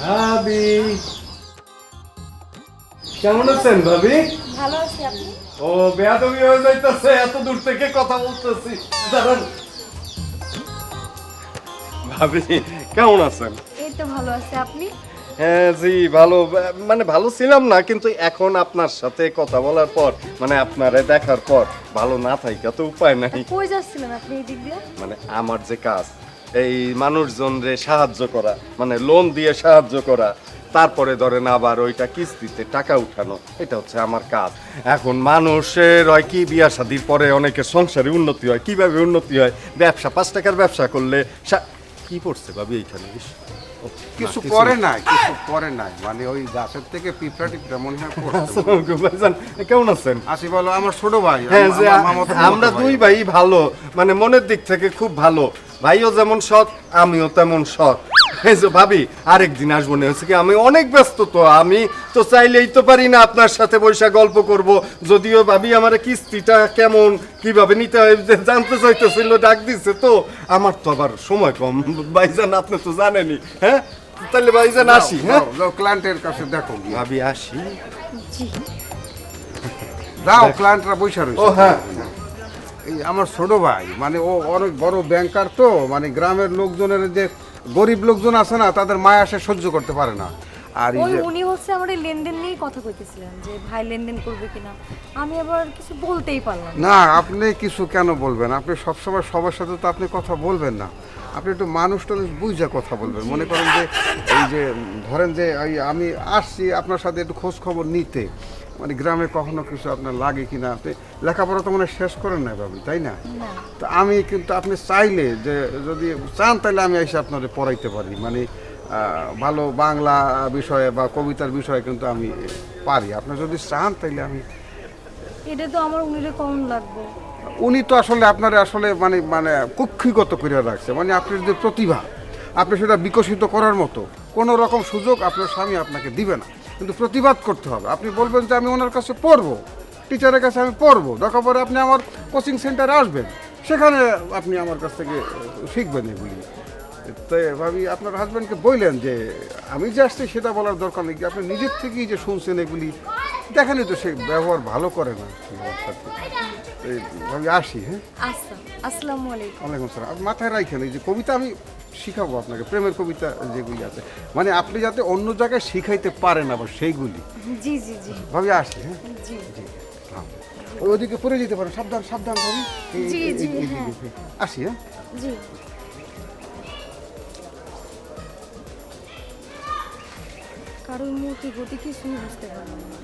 ভাবি। কেমন আছেন ভাবি? ভালো আছি আপনি? ও বেয়াদবি হয়ে যাইতেছে এত দূর থেকে কথা বলতেছি। দাঁড়ান। ভাবি কেমন আছেন? এই তো ভালো আছি আপনি? হ্যাঁ জি ভালো মানে ভালো ছিলাম না কিন্তু এখন আপনার সাথে কথা বলার পর মানে আপনারে দেখার পর ভালো না থাকা তো উপায় নাই। কই যাচ্ছিলেন আপনি এই দিক দিয়ে? মানে আমার যে কাজ এই মানুষজনরে সাহায্য করা মানে লোন দিয়ে সাহায্য করা তারপরে ধরেন আবার ওইটা কিস্তিতে টাকা উঠানো এটা হচ্ছে আমার কাজ। এখন মানুষের হয় কি বিয়া শাদির পরে অনেকের সংসারে উন্নতি হয় কীভাবে উন্নতি হয়? ব্যবসা পাঁচ টাকার ব্যবসা করলে কি পড়ছে ভাবি এইখানে? কিছু পরে নাই কিছু পরে নাই। মানে ওই গাছের থেকে পিঁপড়া টিপড়া মনে হয় ভাইজান, কেমন আছেন? আসি বলো আমার ছোট ভাই হ্যাঁ যে আমরা দুই ভাই ভালো মানে মনের দিক থেকে খুব ভালো। ভাইও যেমন সৎ আমিও তেমন সৎ। এই যে ভাবি আরেকদিন আসব না হচ্ছে কি আমি অনেক ব্যস্ত তো আমি তো চাইলেই তো পারি না আপনার সাথে বৈশা গল্প করব। যদিও ভাবি আমার কিস্তিটা কেমন কীভাবে নিতে হয় জানতে চাইতেছিল ডাক দিছে তো। আমার তো আবার সময় কম ভাইজান আপনি তো জানেনই হ্যাঁ? তাহলে ভাইজান আসি হ্যাঁ? ক্লায়েন্টের কাছে দেখো ভাবি আসি। জি। যাও ক্লায়েন্টরা বৈশা রয়েছে। ও হ্যাঁ। এই আমার ছোট ভাই মানে ও অনেক বড় ব্যাংকার তো মানে গ্রামের লোকজনের যে গরিব লোকজন আছে না তাদের মায়া সে সহ্য করতে পারে না। আর ওই উনি হচ্ছে আমার এই লেনদেন নিয়েই কথা কইতেছিলেন যে ভাই লেনদেন করবে কিনা। আমি আবার কিছু বলতেই পারলাম না। আপনি কিছু কেন বলবেন? আপনি সবসময় সবার সাথে তো আপনি কথা বলবেন না। আপনি একটু মানুষ টানুষ বুঝে কথা বলবেন। মনে করেন যে এই যে ধরেন যে আমি আসছি আপনার সাথে একটু খোঁজ খবর নিতে। মানে গ্রামে কখনো কিছু আপনার লাগে কিনা আপনি লেখাপড়া তো মানে শেষ করেন না ভাবি তাই না? তো আমি কিন্তু আপনি চাইলে যে যদি চান তাহলে আমি এসে আপনাদের পড়াইতে পারি। মানে ভালো বাংলা বিষয়ে বা কবিতার বিষয়ে কিন্তু আমি পারি। আপনি যদি চান তাহলে আমি এটা তো আমার উনিরে কম লাগবে। উনি তো আসলে আপনার আসলে মানে মানে কক্ষিগত করে রাখছে। মানে আপনার যে প্রতিভা আপনি সেটা বিকশিত করার মতো কোনো রকম সুযোগ আপনার স্বামী আপনাকে দিবে না। কিন্তু প্রতিবাদ করতে হবে। আপনি বলবেন যে আমি ওনার কাছে পড়ব টিচারের কাছে আমি পড়ব। দরকার পরে আপনি আমার কোচিং সেন্টারে আসবেন। সেখানে আপনি আমার কাছ থেকে শিখবেন এগুলি। তো ভাবি আপনার হাজব্যান্ডকে বললেন যে আমি যে আসছি সেটা বলার দরকার নেই। আপনি নিজের থেকেই যে শুনছেন এগুলি দেখেনি তো সে ব্যবহার ভালো করে না ভাবি আসি হ্যাঁ? আচ্ছা আসসালামু আলাইকুম। ওয়ালাইকুম আসসালাম। মাথায় রাখেন এই যে কবিতা আমি শিখাবো আপনাকে প্রেমের কবিতা যেগুলি আছে। মানে আপনি যাতে অন্য জায়গায় শিখাইতে পারেন আবার সেইগুলি। জি জি জি। ভাবি আসি হ্যাঁ? জি। জি আসসালাম। ওদিকে পড়ে যেতে পারেন সাবধান সাবধান ভাবি। জি, জি, হ্যাঁ। আসি হ্যাঁ? জি। কারোর মূর্তি গতি কিছুই বুঝতে পারলাম না?